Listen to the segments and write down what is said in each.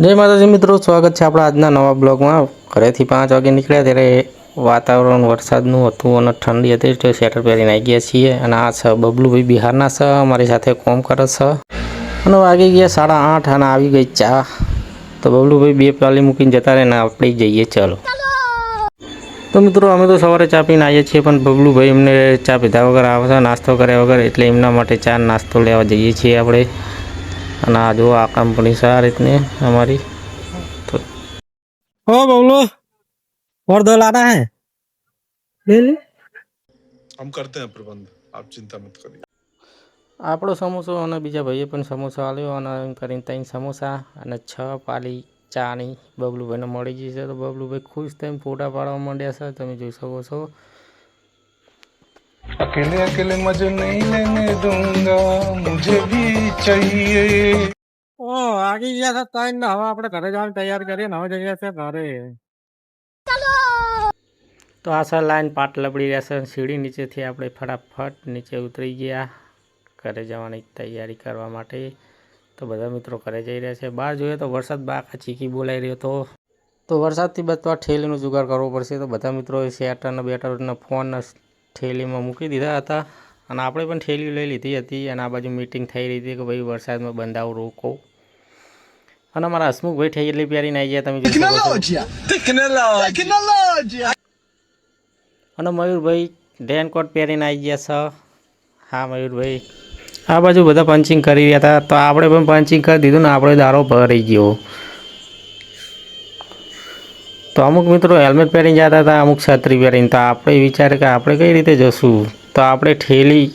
જય માતાજી મિત્રો, સ્વાગત છે આપણા આજના નવા બ્લોગમાં. ઘરેથી પાંચ વાગે નીકળ્યા ત્યારે વાતાવરણ વરસાદનું હતું અને ઠંડી હતી, એટલે સ્વેટર પહેરીને આવી ગયા છીએ. અને આ છે બબલુભાઈ બિહારના છે, અમારી સાથે કોમ કરે છે. અને વાગી ગયા સાડા આઠ અને આવી ગઈ ચા. તો બબલુભાઈ બે પાલી મૂકીને જતા રહે ને આપણે જઈએ, ચાલો. તો મિત્રો, અમે તો સવારે ચા પીને આવીએ છીએ, પણ બબલુભાઈ એમને ચા પીધા વગર આવે છે, નાસ્તો કર્યા વગર, એટલે એમના માટે ચા નાસ્તો લેવા જઈએ છીએ આપણે. અને આ જો આ કંપની છે આ રીતની અમારી ओ बबलू और दो लाना है ले ले हम करते हैं प्रबंध आप चिंता मत करिए આપણો સમોસો અને બીજા ભાઈએ પણ સમોસો આલ્યો અને એમ કરીને ત્રણ સમોસા અને છ પાલી ચાની બબલુભાઈને મળી ગઈ છે તો બબલુભાઈ ખુશ થઈને ફોટા પાડવા માંડ્યા છે તમે જોઈ શકો છો अकेले अकेले मजे नहीं लेने दूंगा मुझे भी चाहिए ઓ આગી ગયા છે ત્રણ ને હવે આપણે ઘરે જવાની તૈયાર કરીએ ને હવે જઈએ છે ઘરે તો આ સર લાઈન પાટ લબડી રહ્યા છે સીડી નીચેથી આપણે ફટાફટ નીચે ઉતરી ગયા ઘરે જવાની તૈયારી કરવા માટે તો બધા મિત્રો ઘરે જઈ રહ્યા છે બહાર જોઈએ તો વરસાદ બાકા ચીકી બોલાઈ રહ્યો તો તો વરસાદથી બચવા ઠેલીનો જુગાડ કરવો પડશે તો બધા મિત્રોએ શેટર અને બેટર અને ફોન ઠેલીમાં મૂકી દીધા હતા. અને આપણે પણ ઠેલી લઈ લીધી હતી. અને આ બાજુ મિટિંગ થઈ રહી હતી કે ભાઈ વરસાદમાં બંધાવ રોકો. અને અમારા હસમુખભાઈ ઠેલી પહેરીને આવી ગયા. તમે. અને મયુરભાઈ રેનકોટ પહેરીને આવી ગયા છે. હા મયુરભાઈ. આ બાજુ બધા પંચિંગ કરી રહ્યા હતા. તો આપણે પણ પંચિંગ કરી દીધું ને આપણે દારો ભરાઈ ગયો. તો અમુક મિત્રો હેલ્મેટ પહેરીને જતા હતા, અમુક છત્રી પહેરીને. તો આપણે વિચારે કે આપણે કઈ રીતે જશું? તો આપણે ઠેલી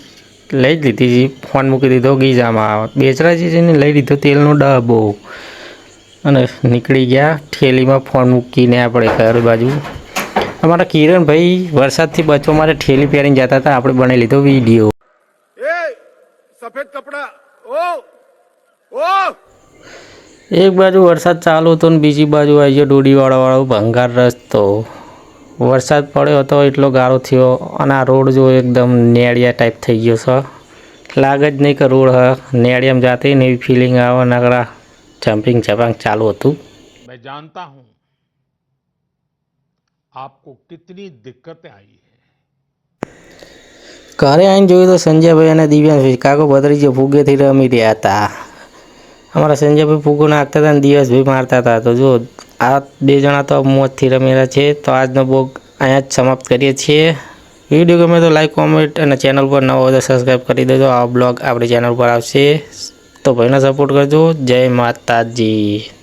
લઈ જ લીધી હતી ફોન મૂકી દીધો, ગીજામાં બેચરાજી જઈને લઈ લીધો તેલનો ડબ્બો. અને નીકળી ગયા ઠેલીમાં ફોન મૂકીને આપણે ઘર બાજુ. અમારા કિરણભાઈ વરસાદથી બચવા માટે ઠેલી પહેરીને જતા હતા, આપણે બની લીધો વીડિયો. સફેદ કપડા. ઓ ઓ એક બાજુ વરસાદ ચાલુ હતો ને બીજી બાજુ આવી ગયો ડોડીવાળાવાળો ભંગાર રસ્તો વરસાદ પડ્યો હતો એટલો ગારો થયો અને આ રોડ જો એકદમ નેળિયા ટાઈપ થઈ ગયો છે. લાગે જ નહીં કે રોડ હ નેળિયામાં જાતે ને એવી ફિલિંગ આવે નકરા જમ્પિંગ જપાંગ ચાલુ હતું. મેં જાણતા હું આપકો કિતની દિક્કતે આવી ઘરે આવીને જોયું તો સંજયભાઈ અને દિવ્યાંશ કાકો ભત્રીજી ભૂગેથી રમી રહ્યા હતા. અમારા સંજયભાઈ ફૂગોને આખતા હતા ને દિવસભાઈ મારતા હતા. તો જો, આ બે જણા તો મોજથી રમેલા છે. તો આજનો બોગ અહીંયા જ સમાપ્ત કરીએ છીએ. વીડિયો ગમે તો લાઈક કોમેન્ટ અને ચેનલ પર નવો હોય તો સબસ્ક્રાઈબ કરી દેજો. આ બ્લોગ આપણી ચેનલ પર આવશે. તો ભાઈને સપોર્ટ કરજો. જય માતાજી.